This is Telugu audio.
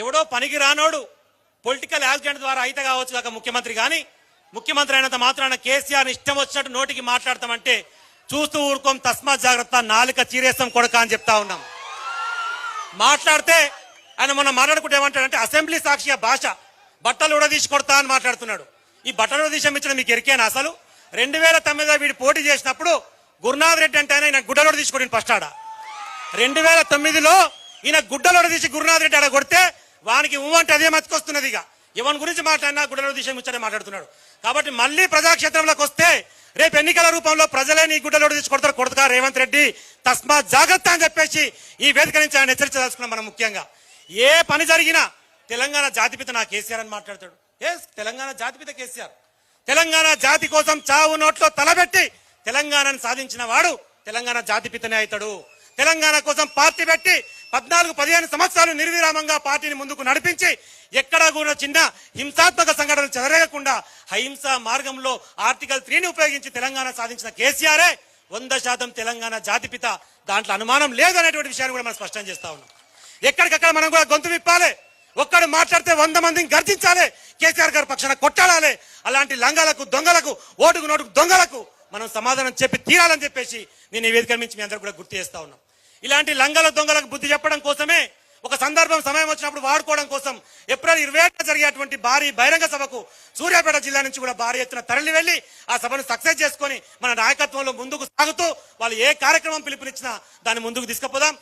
ఎవడో పనికి రానోడు. పొలిటికల్ యాక్సిడెంట్ ద్వారా అయితే కావచ్చు ఒక ముఖ్యమంత్రి కానీ ముఖ్యమంత్రి అయినంత మాత్రాన కేసీఆర్ ఇష్టం వచ్చినట్టు నోటికి మాట్లాడతామంటే చూస్తూ ఊరుకోం తస్మాత్ జాగ్రత్త నాలుక చీరేస్తాం కొడక అని చెప్తా ఉన్నాం. మాట్లాడితే ఆయన మొన్న మాట్లాడుకుంటే ఏమంటాడంటే అసెంబ్లీ సాక్షిగా భాష బట్టలు ఉడదీసి కొడతా అని మాట్లాడుతున్నాడు. ఈ బట్టలు ఉడదీసి ఇచ్చిన మీకు ఎరికేనా అసలు? రెండు వేల తొమ్మిదిలో వీడు పోటీ చేసినప్పుడు గురునాథ్ రెడ్డి అంటే ఆయన గుడ్డలోడ తీసుకొని ఫస్ట్ ఆడ. రెండు వేల తొమ్మిదిలో ఈయన గుడ్డలోడ తీసి గురునాథ్ రెడ్డి ఆడ కొడితే వానికి ఊ అంటే అదే మతికొస్తున్నది ఇక. ఎవరి గురించి మాట్లాడినా గుడ్డల దిశ ముచ్చటే మాట్లాడుతున్నాడు. కాబట్టి మళ్ళీ ప్రజాక్షేత్రంలోకి వస్తే రేపు ఎన్నికల రూపంలో ప్రజలే నీ గుడ్డలోడు తీసి కొడతారు. కొడతా రేవంత్ రెడ్డి తస్మాత్ జాగ్రత్త అని చెప్పేసి ఈ వేదిక నుంచి ఆయన హెచ్చరించదలుచుకున్నాం మనం ముఖ్యంగా. ఏ పని జరిగినా తెలంగాణ జాతిపిత నా కేసీఆర్ అని మాట్లాడతాడు. ఏ తెలంగాణ జాతిపిత కేసీఆర్? తెలంగాణ జాతి కోసం చావు నోట్లో తలబెట్టి తెలంగాణను సాధించిన వాడు తెలంగాణ జాతిపితనే అవుతాడు. తెలంగాణ కోసం పార్టీ పెట్టి పద్నాలుగు పదిహేను సంవత్సరాలు నిర్విరామంగా పార్టీని ముందుకు నడిపించి ఎక్కడా కూడా చిన్న హింసాత్మక సంఘటనలు చెలరేగకుండా అహింస మార్గంలో ఆర్టికల్ త్రీని ఉపయోగించి తెలంగాణ సాధించిన కేసీఆరే వంద శాతం తెలంగాణ జాతిపిత దాంట్లో అనుమానం లేదు అనేటువంటి విషయాన్ని కూడా మనం స్పష్టం చేస్తా ఉన్నాం. ఎక్కడికక్కడ మనం కూడా గొంతు విప్పాలి. ఒక్కడు మాట్లాడితే వంద మందిని గర్జించాలి. కేసీఆర్ గారి పక్షాన కొట్టాడాలి అలాంటి లంగాలకు దొంగలకు ఓటుకు నోటుకు దొంగలకు మనం సమాధానం చెప్పి తీరాలని చెప్పేసి నేను ఈ వేదిక నుంచి మీ అందరూ కూడా గుర్తు చేస్తా ఉన్నాం. ఇలాంటి లంగల దొంగలకు బుద్ధి చెప్పడం కోసమే ఒక సందర్భం సమయం వచ్చినప్పుడు వాడుకోవడం కోసం ఏప్రిల్ ఇరవై ఏడున జరిగేటువంటి భారీ బహిరంగ సభకు సూర్యాపేట జిల్లా నుంచి కూడా భారీ ఎత్తున తరలి వెళ్ళి ఆ సభను సక్సెస్ చేసుకొని మన నాయకత్వంలో ముందుకు సాగుతూ వాళ్ళు ఏ కార్యక్రమం పిలుపునిచ్చినా దాన్ని ముందుకు తీసుకుపోదాం.